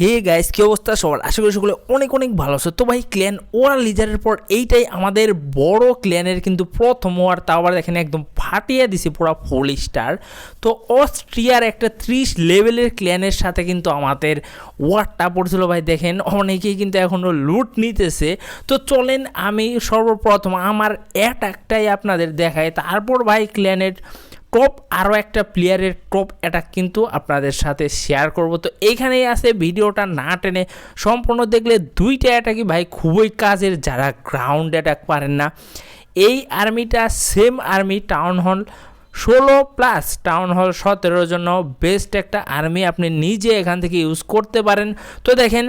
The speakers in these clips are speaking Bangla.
হে গাইস কি অবস্থা? সবার আশা করি সকলে অনেক অনেক ভালো আছে। তো ভাই ক্ল্যান ওয়ার লিজারের পর এইটাই আমাদের বড় ক্ল্যানের কিন্তু প্রথম ওয়ার। তাও আবার দেখেন, একদম ফাটিয়ে দিছে পুরো ফুল স্টার তো অস্ট্রিয়ার একটা ত্রিশ লেভেলের ক্ল্যানের সাথে কিন্তু আমাদের ওয়ারটা পড়ছিল ভাই। দেখেন, অনেকেই কিন্তু এখনও লুট নিতেছে। তো চলেন, আমি সর্বপ্রথম আমার অ্যাটাকটাই আপনাদের দেখাই। তারপর ভাই ক্ল্যানের টপ আরও একটা প্লেয়ারের টপ অ্যাটাক কিন্তু আপনাদের সাথে শেয়ার করব। তো এইখানেই আছে ভিডিওটা না টেনে সম্পূর্ণ দেখলে দুইটা অ্যাটাকই ভাই খুবই কাজের, যারা গ্রাউন্ড অ্যাটাক পারেন না। এই আর্মিটা সেম আর্মি টাউন হল ষোলো প্লাস টাউন হল সতেরোর জন্য বেস্ট একটা আর্মি আপনি নিজে এখান থেকে ইউজ করতে পারেন। তো দেখেন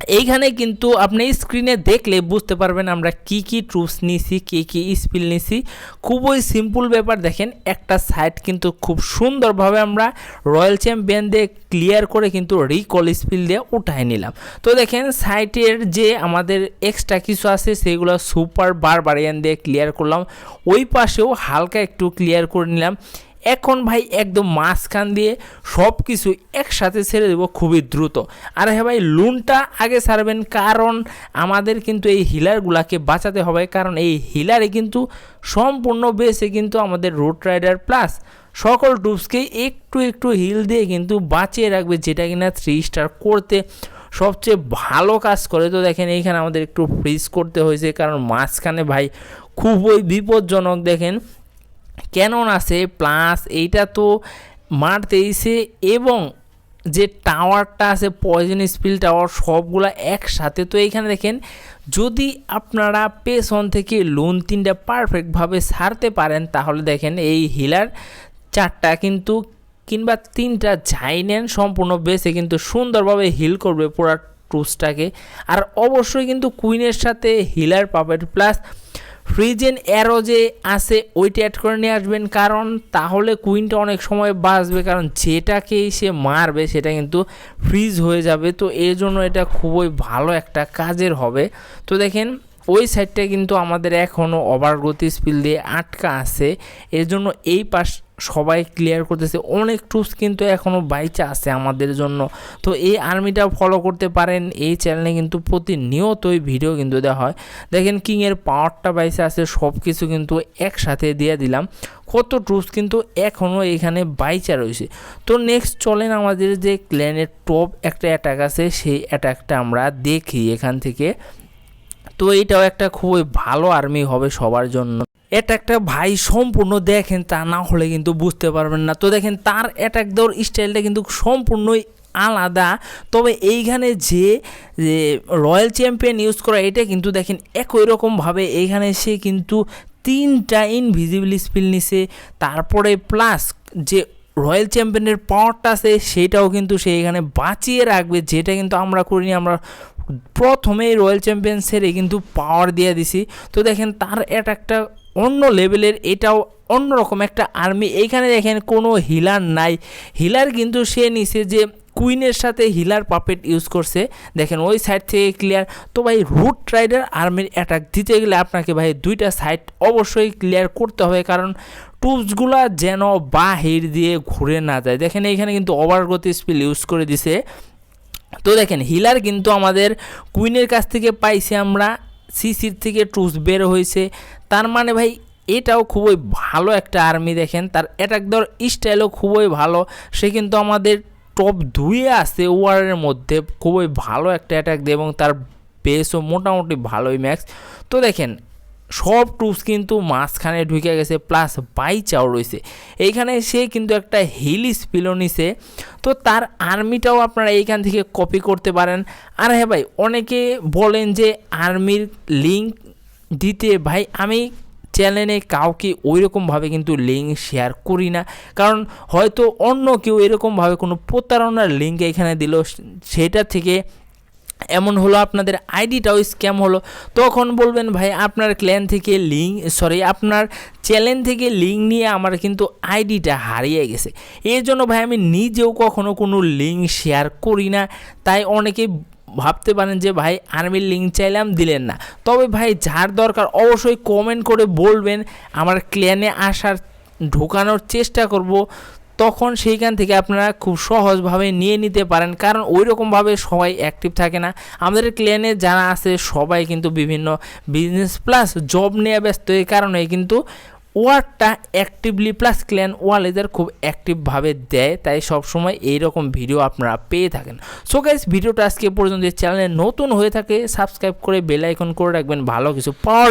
এইখানে কিন্তু আপনি স্ক্রিনে দেখলে বুঝতে পারবেন আমরা কি কি ট্রুপস নিছি, কি কি স্পিল নিছি। খুবই সিম্পল ব্যাপার, দেখেন একটা সাইট কিন্তু খুব সুন্দরভাবে আমরা রয়্যাল চ্যাম্পিয়ন দিয়ে ক্লিয়ার করে কিন্তু রিকল স্পিল দিয়ে উঠাই নিলাম। তো দেখেন সাইটের যে আমাদের এক্সট্রা কিছু আছে, সেগুলো সুপার বারবারিয়ান দিয়ে ক্লিয়ার করলাম। ওই পাশেও হালকা একটু ক্লিয়ার করে নিলাম। এখন ভাই একদম মাঝখান দিয়ে সব কিছু একসাথে ছেড়ে দেবো খুবই দ্রুত। আর হ্যাঁ ভাই লুনটা আগে ছাড়বেন, কারণ আমাদের কিন্তু এই হিলারগুলাকে বাঁচাতে হবে, কারণ এই হিলারে কিন্তু সম্পূর্ণ বেসে কিন্তু আমাদের রোড রাইডার প্লাস সকল টুপসকে একটু একটু হিল দিয়ে কিন্তু বাঁচিয়ে রাখবে, যেটা কিনা থ্রি স্টার করতে সবচেয়ে ভালো কাজ করে। তো দেখেন, এইখানে আমাদের একটু ফ্রিজ করতে হয়েছে, কারণ মাঝখানে ভাই খুবই বিপজ্জনক, দেখেন। ক্যানন আছে, প্লাস এইটা তো মারতেইছে এবং যে টাওয়ারটা আছে, পয়জন স্পিল টাওয়ার, সবগুলা একসাথে। তো এইখানে দেখেন, যদি আপনারা পেছন থেকে লোন তিনটা পারফেক্টভাবে সারতে পারেন, তাহলে দেখেন এই হিলার চারটা কিন্তু কিংবা তিনটা যাই নেন সম্পূর্ণ বেসে কিন্তু সুন্দরভাবে হিল করবে পুরো টুসটাকে আর অবশ্যই কিন্তু কুইনের সাথে হিলার পাবেন, প্লাস ফ্রিজেন অ্যারো যে আছে, ওইটা অ্যাড করে নিয়ে আসবেন। কারণ তাহলে কুইনটা অনেক সময় বাঁচবে। কারণ যেটাকেই সে মারবে, সেটা কিন্তু ফ্রিজ হয়ে যাবে। তো এর জন্য এটা খুবই ভালো একটা কাজের হবে। তো দেখেন ওই সাইডটা কিন্তু আমাদের এখনও ওভারগতি স্পিল দিয়ে আটকা আছে। এর জন্য এই পাশ সবাই ক্লিয়ার করতেছে। অনেক টুপস কিন্তু এখনও বাইচা আছে আমাদের জন্য। তো এই আর্মিটা ফলো করতে পারেন। এই চ্যানেলে কিন্তু প্রতিনিয়তই ভিডিও কিন্তু দেওয়া হয়। দেখেন কিংয়ের পাওয়ারটা বাইচা আছে সব কিছু কিন্তু একসাথে দিয়ে দিলাম। কত ট্রুপস কিন্তু এখনও এখানে বাইচা রয়েছে। তো নেক্সট চলেন আমাদের যে ক্ল্যানের টপ একটা অ্যাটাক আছে, সেই অ্যাটাকটা আমরা দেখি এখান থেকে। তো এইটাও একটা খুবই ভালো আর্মি হবে সবার জন্য। এটা একটা ভাই সম্পূর্ণ দেখেন তা না হলে কিন্তু বুঝতে পারবেন না। তো দেখেন তার অ্যাটাক দেওয়ার স্টাইলটা কিন্তু সম্পূর্ণই আলাদা। তবে এইখানে যে যে রয়্যাল চ্যাম্পিয়ন ইউজ করা, এটা কিন্তু দেখেন একই রকমভাবে এইখানে সে কিন্তু তিনটা ইনভিজিবল স্পিল নিছে। তারপরে প্লাস যে রয়্যাল চ্যাম্পিয়নের পাওয়ারটা আছে, সেটাও কিন্তু সে এখানে বাঁচিয়ে রাখবে, যেটা কিন্তু আমরা করিনি, আমরা প্রথমেই রয়্যাল চ্যাম্পিয়ন সেরে কিন্তু পাওয়ার দিয়ে দিছি। তো দেখেন তার একটা অন্য লেভেলের এটাও অন্যরকম একটা আর্মি এইখানে দেখেন কোনো হিলার নাই। হিলার কিন্তু সে নিছে যে কুইনের সাথে হিলার পাপেট ইউজ করছে। দেখেন ওই সাইড থেকে ক্লিয়ার তো ভাই রুট রাইডার আর্মির অ্যাটাক দিতে গেলে আপনাকে ভাই দুইটা সাইড অবশ্যই ক্লিয়ার করতে হবে। কারণ টুপসগুলা যেন বাহির দিয়ে ঘুরে না যায়। দেখেন এইখানে কিন্তু ওভারগতি স্পিল ইউজ করে দিছে। তো দেখেন, হিলার কিন্তু আমাদের কুইনের কাছ থেকে পাইছি আমরা সিসির থেকে টুস বের হয়েছে। তার মানে ভাই, এটাও খুবই ভালো একটা আর্মি দেখেন। তার অ্যাটাক দেওয়ার স্টাইলও খুবই ভালো। সে কিন্তু আমাদের টপ ধুয়ে আছে ওয়ারের মধ্যে। খুবই ভালো একটা অ্যাটাক দেয় এবং তার বেসও মোটামুটি ভালোই ম্যাক্স। তো দেখেন, সব টুপস কিন্তু মাঝখানে ঢুকে গেছে, প্লাস বাইচাও রয়েছে। এইখানে সে কিন্তু একটা হিল স্পিলও নিছে। তো তার আর্মিটাও আপনারা এইখান থেকে কপি করতে পারেন। আর হ্যাঁ ভাই, অনেকে বলেন যে আর্মির লিঙ্ক দিতে, ভাই আমি চ্যানেলে কাউকে ওই রকমভাবে কিন্তু লিঙ্ক শেয়ার করি না। কারণ হয়তো অন্য কেউ এরকমভাবে কোনো প্রতারণার লিঙ্ক এখানে দিল সেটা থেকে এমন হলো, আপনাদের আইডিটাও স্ক্যাম হলো। তখন বলবেন, ভাই, আপনার ক্ল্যান থেকে লিঙ্ক সরি আপনার চ্যানেল থেকে লিঙ্ক নিয়ে আমার কিন্তু আইডিটা হারিয়ে গেছে। এই জন্য ভাই, আমি নিজেও কখনো কোনো লিঙ্ক শেয়ার করি না। তাই অনেকে ভাবতে পারেন যে, ভাই আর্মির লিঙ্ক চাইলাম, দিলেন না। তবে ভাই, যার দরকার অবশ্যই কমেন্ট করে বলবেন, আমার ক্ল্যানে আসার, ঢোকানোর চেষ্টা করব। তখন সেইখান থেকে আপনারা খুব সহজভাবে নিয়ে নিতে পারেন। কারণ ওই রকমভাবে সবাই অ্যাক্টিভ থাকে না। আমাদের ক্লিয়ানে যারা আছে, সবাই কিন্তু বিভিন্ন বিজনেস প্লাস জব নিয়ে ব্যস্ত। এই কারণে কিন্তু ওয়ার্ডটা অ্যাক্টিভলি প্লাস ক্ল্যান ওয়ালেদের খুব অ্যাক্টিভভাবে দেয়। তাই সবসময় এইরকম ভিডিও আপনারা পেয়ে থাকেন। সো গাইস ভিডিওটা আজকে পর্যন্ত চ্যানেলে নতুন হয়ে থাকে সাবস্ক্রাইব করে বেল আইকন করে রাখবেন। ভালো কিছু পাওয়ার